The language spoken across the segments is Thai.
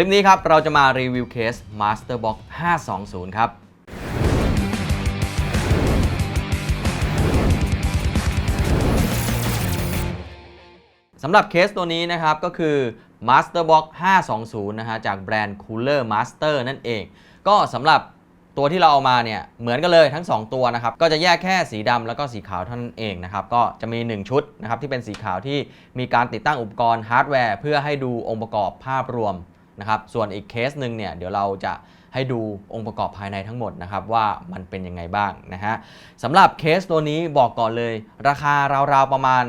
ลิปนี้ครับ เราจะมารีวิวเคส Master Box 520 ครับสำหรับเคสตัวนี้นะครับก็คือ Master Box 520 นะฮะจากแบรนด์ Cooler Master นั่นเอง ก็สำหรับตัวที่เราเอามาเนี่ยเหมือนกันเลยทั้ง 2 ตัวนะครับ ก็จะแยกแค่สีดำแล้วก็สีขาวเท่านั้นเองนะครับ ก็จะมี 1 ชุดนะครับที่เป็นสีขาวที่มีการติดตั้งอุปกรณ์ฮาร์ดแวร์ เพื่อให้ดูองค์ประกอบภาพรวม นะครับส่วนอีกเคสหนึ่งเนี่ยเดี๋ยวเราจะให้ดูองค์ประกอบภายในทั้งหมดนะครับว่ามันเป็นยังไงบ้างนะฮะสำหรับเคสตัวนี้บอกก่อนเลย ราคาราวๆประมาณ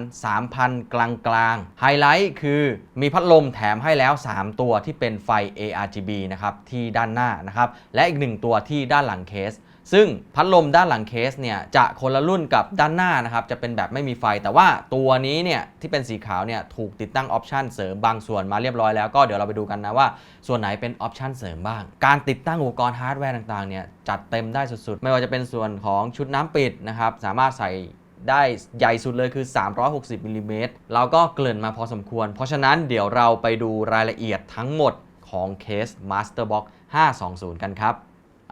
3,000 กลางๆไฮไลท์คือมีพัดลมแถมให้แล้ว 3 ตัวที่เป็นไฟ ARGB นะครับที่ด้านหน้านะครับและอีก 1 ตัวที่ด้านหลังเคส ซึ่งพัดลมด้านหลังเคสเนี่ยจะคนละรุ่นกับด้านหน้านะครับจะเป็นแบบไม่มีไฟ แต่ว่าตัวนี้เนี่ยที่เป็นสีขาวเนี่ยถูกติดตั้งออปชันเสริมบางส่วนมาเรียบร้อยแล้วก็เดี๋ยวเราไปดูกันนะว่าส่วนไหนเป็นออปชันเสริมบ้าง การติดตั้งอุปกรณ์ฮาร์ดแวร์ต่างๆเนี่ยจัดเต็มได้สุดๆ ไม่ว่าจะเป็นส่วนของชุดน้ำปิดนะครับสามารถใส่ได้ใหญ่สุดเลยคือ 360มิลลิเมตรเราก็เกริ่นมาพอสมควร เพราะฉะนั้นเดี๋ยวเราไปดูรายละเอียดทั้งหมดของเคส Master Box 520 กันครับ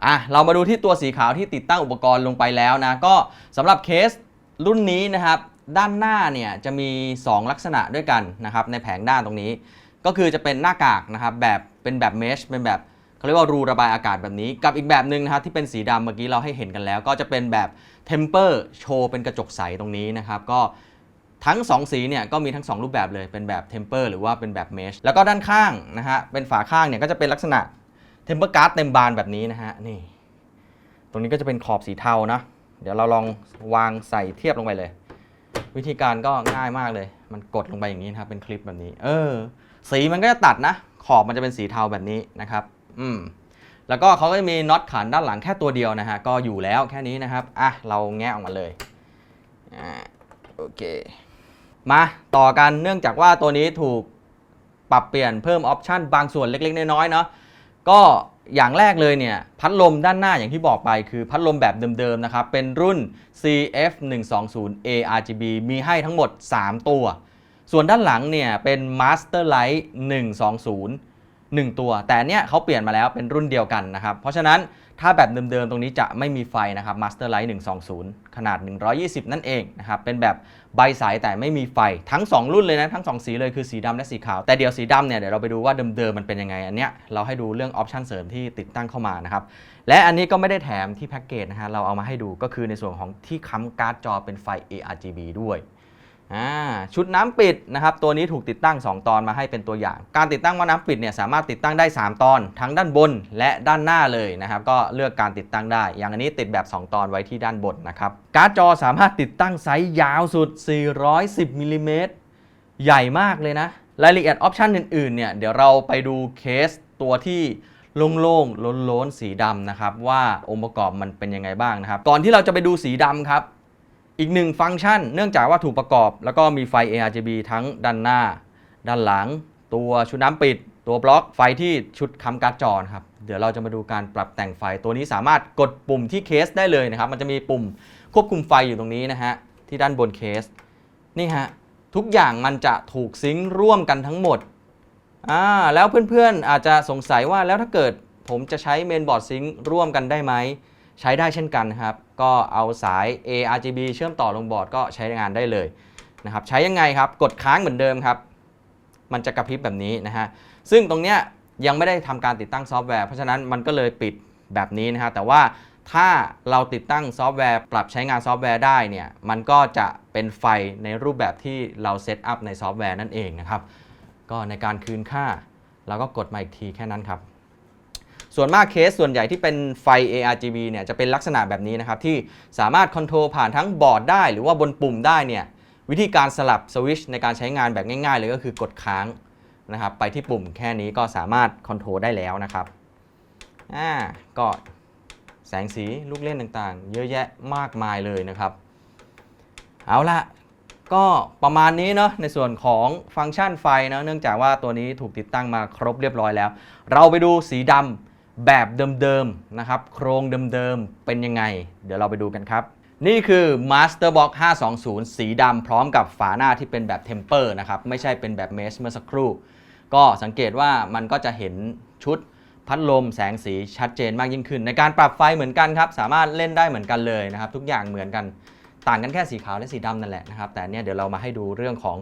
อะเรามาดูที่ตัวสีขาวที่ติดตั้งอุปกรณ์ลงไปแล้วนะ ก็สำหรับเคสรุ่นนี้นะครับ ด้านหน้าเนี่ยจะมี 2 ลักษณะด้วยกันนะครับในแผงด้านตรงนี้ ก็คือจะเป็นหน้ากากนะครับแบบเป็นแบบเมชเป็นแบบเขาเรียกว่ารูระบายอากาศแบบนี้ กับอีกแบบหนึ่งนะครับที่เป็นสีดำเมื่อกี้เราให้เห็นกันแล้ว ก็จะเป็นแบบเทมเปอร์โชว์เป็นกระจกใสตรงนี้นะครับก็ทั้ง 2 สีเนี่ยก็มีทั้ง 2 รูปแบบเลยเป็นแบบเทมเปอร์หรือว่าเป็นแบบเมชแล้วก็ด้านข้างนะฮะเป็นฝาข้างเนี่ยก็จะเป็นลักษณะ เทมเปอร์การ์ดเต็มบานแบบนี้นะฮะนี่ตรงนี้ก็จะเป็นขอบสีเทานะเดี๋ยวเราลองวางใส่เทียบลงไปเลย วิธีการก็ง่ายมากเลย มันกดลงไปอย่างนี้นะครับเป็นคลิปแบบนี้ เออ สีมันก็จะตัดนะ ขอบมันจะเป็นสีเทาแบบนี้นะครับ อืมแล้วก็เขาก็จะมีน็อตขันด้านหลังแค่ตัวเดียวนะฮะก็อยู่แล้วแค่นี้นะครับอะเราแงะออกมาเลยอ่าโอเค มาต่อกันเนื่องจากว่าตัวนี้ถูกปรับเปลี่ยนเพิ่มออปชันบางส่วนเล็ก ๆ น้อยๆเนาะ ก็อย่างแรกเลยเนี่ยพัดลมด้านหน้าอย่างที่บอกไปคือพัดลมแบบเดิมๆนะครับ เป็นรุ่น CF 1 2 0 ARGB มีให้ทั้งหมด 3 ตัว ส่วนด้านหลังเนี่ยเป็น Master Light 120 1 ตัว แต่เนี้ยเขาเปลี่ยนมาแล้วเป็นรุ่นเดียวกันนะครับ เพราะฉะนั้นถ้าแบบเดิมๆ ตรงนี้จะไม่มีไฟนะครับ Master Light 120 ขนาด 120 นั่นเองนะครับ เป็นแบบใบใสแต่ไม่มีไฟทั้ง 2 รุ่นเลยนะ ทั้ง 2 สีเลยคือสีดำและสีขาว แต่เดี๋ยวสีดำเนี่ยเดี๋ยวเราไปดูว่าเดิมๆ มันเป็นยังไง อันเนี้ยเราให้ดูเรื่องออปชันเสริมที่ติดตั้งเข้ามานะครับ และอันนี้ก็ไม่ได้แถมที่แพ็กเกจนะฮะเราเอามาให้ดูก็คือในส่วนของที่ค้ำการ์ดจอเป็นไฟ ARGB ด้วย ชุดน้ำปิดนะครับตัวนี้ถูกติดตั้ง 2 ตอนมาให้เป็นตัวอย่าง การติดตั้งว่าน้ำปิดเนี่ยสามารถติดตั้งได้ 3 ตอน ทั้งด้านบนและด้านหน้าเลยนะครับก็เลือกการติดตั้งได้ อย่างอันนี้ติดแบบ 2 ตอนไว้ที่ด้านบนนะครับการ์ดจอสามารถติดตั้งไซส์ยาวสุด 410มิลลิเมตรใหญ่มากเลยนะรายละเอียดออปชันอื่นๆเนี่ยเดี๋ยวเราไปดูเคสตัวที่โล่งๆล้นๆสีดำนะครับว่าองค์ประกอบมันเป็นยังไงบ้างนะครับก่อนที่เราจะไปดูสีดำครับ อีกหนึ่งฟังก์ชัน เนื่องจากว่าถูกประกอบ แล้วก็มีไฟ ARGB ทั้งด้านหน้า ด้านหลัง ตัวชุดน้ำปิด ตัวบล็อกไฟที่ชุดค้ำการ์ดจอนครับ เดี๋ยวเราจะมาดูการปรับแต่งไฟ ตัวนี้สามารถกดปุ่มที่เคสได้เลยนะครับ มันจะมีปุ่มควบคุมไฟอยู่ตรงนี้นะฮะ ที่ด้านบนเคส นี่ฮะ ทุกอย่างมันจะถูกซิงค์ร่วมกันทั้งหมด อ่า แล้วเพื่อนๆ อาจจะสงสัยว่าแล้วถ้าเกิดผมจะใช้เมนบอร์ดซิงค์ร่วมกันได้ไหม ใช้ได้เช่นกันครับ ก็เอาสาย ARGB เชื่อมต่อลงบอร์ดก็ใช้งานได้เลยนะครับใช้ยังไงครับกดค้างเหมือนเดิมครับ มันจะกระพริบแบบนี้นะฮะซึ่งตรงเนี้ยยังไม่ได้ทำการติดตั้งซอฟต์แวร์เพราะฉะนั้นมันก็เลยปิดแบบนี้นะฮะแต่ว่าถ้าเราติดตั้งซอฟต์แวร์ ปรับใช้งานซอฟต์แวร์ได้เนี่ยมันก็จะเป็นไฟในรูปแบบที่เราเซตอัพในซอฟต์แวร์นั่นเองนะครับก็ในการคืนค่าเราก็กดมาอีกทีแค่นั้นครับ ส่วนมากเคสส่วนใหญ่ที่เป็นไฟ ARGB เนี่ยจะเป็นลักษณะแบบนี้นะครับที่สามารถคอนโทรลผ่านทั้งบอร์ดได้ หรือว่าบนปุ่มได้เนี่ยวิธีการสลับสวิชในการใช้งานแบบง่ายๆเลยก็คือกดค้างนะครับไปที่ปุ่มแค่นี้ก็สามารถคอนโทรลได้แล้วนะครับอ่าก็แสงสีลูกเล่นต่างๆ เยอะแยะมากมายเลยนะครับ เอาละก็ประมาณนี้เนาะในส่วนของฟังก์ชันไฟเนาะเนื่องจากว่าตัวนี้ถูกติดตั้งมาครบเรียบร้อยแล้ว เราไปดูสีดำ แบบเดิมๆนะครับ โครงเดิมๆเป็นยังไง เดี๋ยวเราไปดูกันครับ นี่คือ Master Box 520 สีดำพร้อมกับฝาหน้าที่เป็นแบบเทมเปอร์นะครับ ไม่ใช่เป็นแบบเมชเมื่อสักครู่ ก็สังเกตว่ามันก็จะเห็นชุดพัดลมแสงสีชัดเจนมากยิ่งขึ้น ในการปรับไฟเหมือนกันครับ สามารถเล่นได้เหมือนกันเลยนะครับ ทุกอย่างเหมือนกันต่างกันแค่สีขาวและสีดำนั่นแหละนะครับ แต่เนี่ยเดี๋ยวเรามาให้ดูเรื่องของ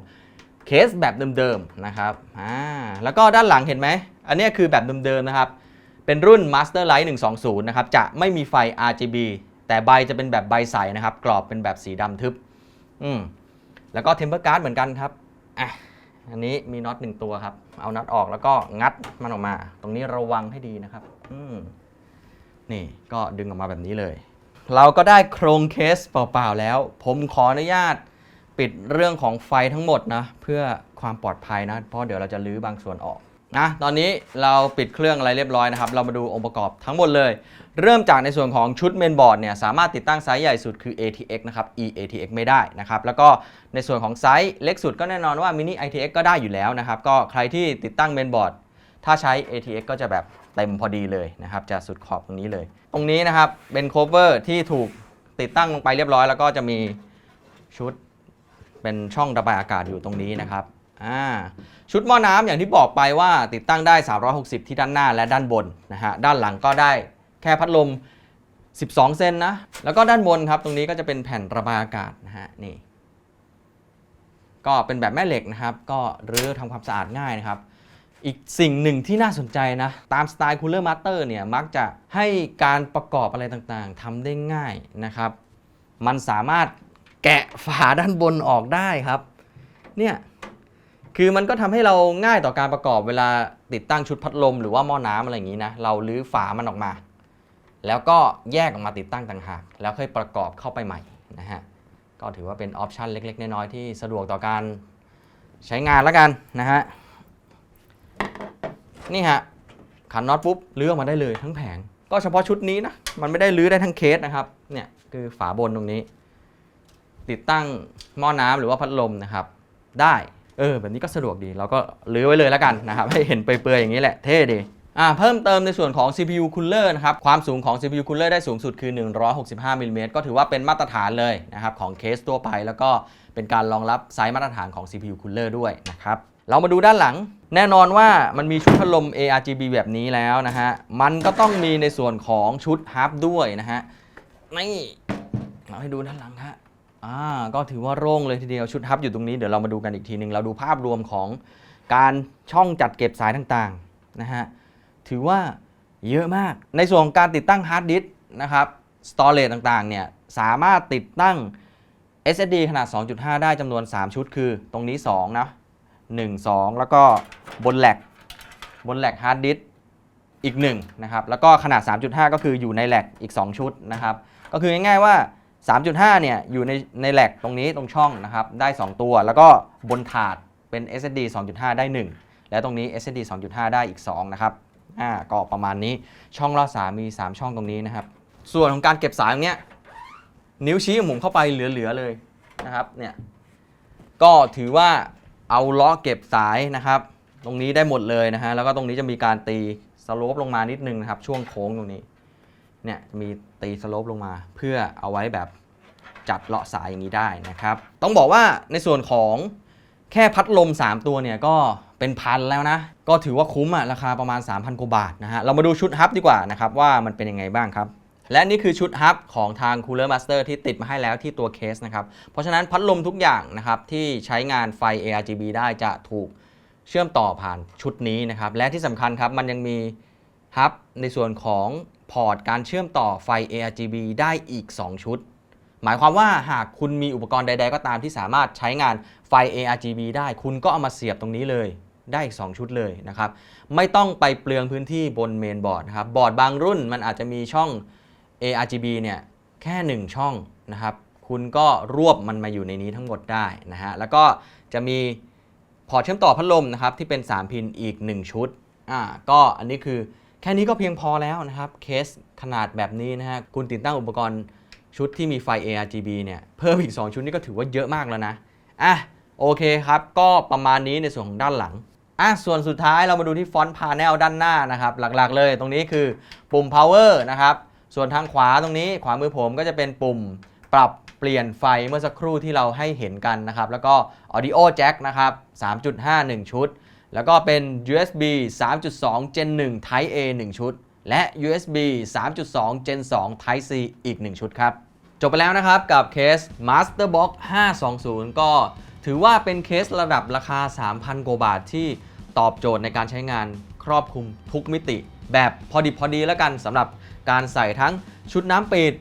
เคสแบบเดิมๆนะครับอ่าแล้วก็ด้านหลังเห็นไหม อันนี้คือแบบเดิมๆนะครับ เป็นรุ่น Master Light 120 นะครับ จะไม่มีไฟ RGB แต่ใบจะเป็นแบบใบใสนะครับ กรอบเป็นแบบสีดำทึบ อืม แล้วก็ Temper Guard เหมือนกันครับ อะ อันนี้มีน็อตหนึ่งตัวครับ เอาน็อตออกแล้วก็งัดมันออกมา ตรงนี้ระวังให้ดีนะครับ อืม นี่ก็ดึงออกมาแบบนี้เลย เราก็ได้โครงเคสเปล่าๆแล้ว ผมขออนุญาตปิดเรื่องของไฟทั้งหมดนะ เพื่อความปลอดภัยนะ เพราะเดี๋ยวเราจะลื้อบางส่วนออก นะตอนนี้เราปิดเครื่องอะไรเรียบร้อยนะครับ เรามาดูองค์ประกอบทั้งหมดเลย เริ่มจากในส่วนของชุดเมนบอร์ดเนี่ยสามารถติดตั้งไซส์ใหญ่สุดคือ ATX นะครับ eATX ไม่ได้นะครับ แล้วก็ในส่วนของไซส์เล็กสุดก็แน่นอนว่า mini ITX ก็ได้อยู่แล้วนะครับ ก็ใครที่ติดตั้งเมนบอร์ดถ้าใช้ ATX ก็จะแบบเต็มพอดีเลยนะครับ จะสุดขอบตรงนี้เลย ตรงนี้นะครับเป็นโคเวอร์ที่ถูกติดตั้งลงไปเรียบร้อย แล้วก็จะมีชุดเป็นช่องระบายอากาศอยู่ตรงนี้นะครับ ชุดหม้อน้ำอย่างที่บอกไปว่าติดตั้งได้ 360 ที่ด้านหน้าและด้านบนนะฮะด้านหลังก็ได้แค่พัดลม 12 เซนนะ แล้วก็ด้านบนครับ ตรงนี้ก็จะเป็นแผ่นระบายอากาศนะฮะนี่ ก็เป็นแบบแม่เหล็กนะครับ ก็รื้อทำความสะอาดง่ายนะครับ อีกสิ่งหนึ่งที่น่าสนใจนะ ตามสไตล์ Cooler Master เนี่ยมักจะให้การประกอบอะไรต่างๆทำได้ง่ายนะครับ มันสามารถแกะฝาด้านบนออกได้ครับ เนี่ย คือมันก็ทำให้เราง่ายต่อการประกอบเวลาติดตั้งชุดพัดลมหรือว่าหม้อน้ำอะไรอย่างนี้นะ เราลื้อฝามันออกมา แล้วก็แยกออกมาติดตั้งต่างหาก แล้วค่อยประกอบเข้าไปใหม่นะฮะ ก็ถือว่าเป็นออปชันเล็ก ๆ น้อยๆที่สะดวกต่อการใช้งานแล้วกันนะฮะ นี่ฮะ ขันน็อตปุ๊บลื้อออกมาได้เลยทั้งแผง ก็เฉพาะชุดนี้นะ มันไม่ได้ลื้อได้ทั้งเคสนะครับ เนี่ยคือฝาบนตรงนี้ ติดตั้งหม้อน้ำหรือว่าพัดลมนะครับ ได้ เออแบบนี้ก็สะดวกดีเราก็ลื้อไว้เลยแล้วกันนะครับให้เห็นเปลือยๆอย่างนี้แหละเท่ดีอ่าเพิ่มเติมในส่วนของ CPU cooler นะครับ ความสูงของ CPU cooler ได้สูงสุดคือ 165มิลลิเมตรก็ถือว่าเป็นมาตรฐานเลยนะครับของเคสทั่วไป แล้วก็เป็นการรองรับไซส์มาตรฐานของ CPU cooler ด้วยนะครับ เรามาดูด้านหลัง แน่นอนว่ามันมีชุดพัดลม ARGB แบบนี้แล้วนะฮะ มันก็ต้องมีในส่วนของชุดฮับด้วยนะฮะ นี่ เราให้ดูด้านหลังฮะ อ่าก็ถือว่าโร่งเลยทีเดียวชุดฮับอยู่ตรงนี้เดี๋ยวเรามาดูกันอีกทีหนึ่งเราดูภาพรวมของการช่องจัดเก็บสายต่างๆนะฮะถือว่าเยอะมากในส่วนของการติดตั้งฮาร์ดดิสก์นะครับสตอเรจต่างๆเนี่ยสามารถติดตั้ง SSD ขนาด 2.5 ได้จำนวน 3 ชุดคือตรงนี้ 2 นะ 1 2 แล้วก็บนแหลกบนแหลกฮาร์ดดิสก์อีก 1 นะครับ แล้วก็ขนาด 3.5 ก็คืออยู่ในแหลกอีก 2 ชุดนะครับ ก็คือง่ายๆว่า 3.5 เนี่ยอยู่ในในแหลกตรงนี้ตรงช่องนะครับได้ 2 ตัว แล้วก็บนถาดเป็น SSD 2.5 ได้ 1 แล้วตรงนี้ SSD 2.5 ได้อีก 2 นะครับอ่าก็ประมาณนี้ช่องล่อสายมี 3 ช่องตรงนี้นะครับ ส่วนของการเก็บสายตรงเนี้ยนิ้วชี้ของผมเข้าไปเหลือ ๆ เลยนะครับเนี่ยก็ถือว่าเอาล้อเก็บสายนะครับ ตรงนี้ได้หมดเลยนะฮะแล้วก็ตรงนี้จะมีการตีสโลปลงมานิดนึงนะครับ ช่วงโค้งตรงนี้ เนี่ยมีตีสโลปลงมา เพื่อเอาไว้แบบจัดเลาะสายอย่างนี้ได้นะครับ ต้องบอกว่าในส่วนของแค่พัดลม 3 ตัวเนี่ยก็เป็นพันแล้วนะ ก็ถือว่าคุ้มอะราคาประมาณ 3,000กว่าบาทนะฮะ เรามาดูชุดฮับดีกว่านะครับ ว่ามันเป็นยังไงบ้างครับ และนี่คือชุดฮับของทาง Cooler Master ที่ติดมาให้แล้วที่ตัวเคสนะครับ เพราะฉะนั้นพัดลมทุกอย่างนะครับที่ใช้งานไฟ ARGB ได้จะถูกเชื่อมต่อผ่านชุดนี้นะครับ และที่สำคัญครับมันยังมีฮับในส่วนของ พอร์ตการเชื่อมต่อไฟ ARGB ได้อีก 2 ชุด หมายความว่าหากคุณมีอุปกรณ์ใด ๆ ก็ตามที่สามารถใช้งานไฟ ARGB ได้คุณก็เอามาเสียบตรงนี้เลยได้อีก 2 ชุดเลยนะครับ ไม่ต้องไปเปลืองพื้นที่บนเมนบอร์ดนะครับ บอร์ดบางรุ่นมันอาจจะมีช่อง ARGB เนี่ยแค่ 1 ช่องนะครับ คุณก็รวบมันมาอยู่ในนี้ทั้งหมดได้นะฮะ แล้วก็จะมีพอร์ตเชื่อมต่อพัดลมนะครับที่เป็น 3 พินอีก 1 ชุด อ่า ก็อันนี้คือ ค่นี้ก็เพียงพอแล้วนะครับ เคสขนาดแบบนี้นะฮะ คุณติดตั้งอุปกรณ์ชุดที่มีไฟ ARGB เนี่ย เพิ่มอีก 2 ชุดนี่ก็ถือว่าเยอะมากแล้วนะ อะ โอเคครับ ก็ประมาณนี้ในส่วนของด้านหลัง อะ ส่วนสุดท้ายเรามาดูที่ฟอนต์พาเนลด้านหน้านะครับ หลักๆเลยตรงนี้คือปุ่ม power นะครับ ส่วนทางขวาตรงนี้ขวามือผมก็จะเป็นปุ่มปรับเปลี่ยนไฟเมื่อสักครู่ที่เราให้เห็นกันนะครับ แล้วก็ audio jack นะครับ 3.5 1 ชุด แล้วก็เป็น USB 3.2 Gen 1 Type A 1 ชุด และ USB 3.2 Gen 2 Type C อีก 1 ชุดครับ จบไปแล้วนะครับกับเคส Masterbox 520 ก็ถือว่าเป็นเคสระดับราคา 3,000 กว่าบาทที่ตอบโจทย์ในการใช้งานครอบคลุมทุกมิติ แบบพอดิบพอดีแล้วกันสำหรับการใส่ทั้งชุดน้ำปิด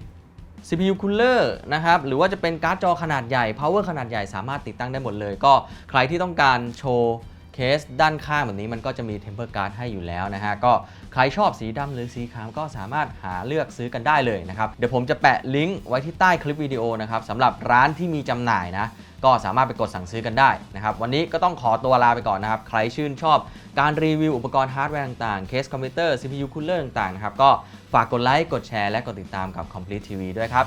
CPU cooler นะครับ หรือว่าจะเป็นการ์ดจอขนาดใหญ่ power ขนาดใหญ่สามารถติดตั้งได้หมดเลย ก็ใครที่ต้องการโชว์ เคสด้านข้างแบบนี้มันก็จะมี temper guard ให้อยู่แล้วนะฮะ ก็ใครชอบสีดำหรือสีขาวก็สามารถหาเลือกซื้อกันได้เลยนะครับ เดี๋ยวผมจะแปะลิงก์ไว้ที่ใต้คลิปวิดีโอนะครับสำหรับร้านที่มีจำหน่ายนะ ก็สามารถไปกดสั่งซื้อกันได้นะครับ วันนี้ก็ต้องขอตัวลาไปก่อนนะครับ ใครชื่นชอบการรีวิวอุปกรณ์ฮาร์ดแวร์ต่างๆ เคสคอมพิวเตอร์ CPU cooler ต่างๆนะครับ ก็ฝากกดไลค์ กดแชร์ และกดติดตามกับ Complete TV ด้วยครับ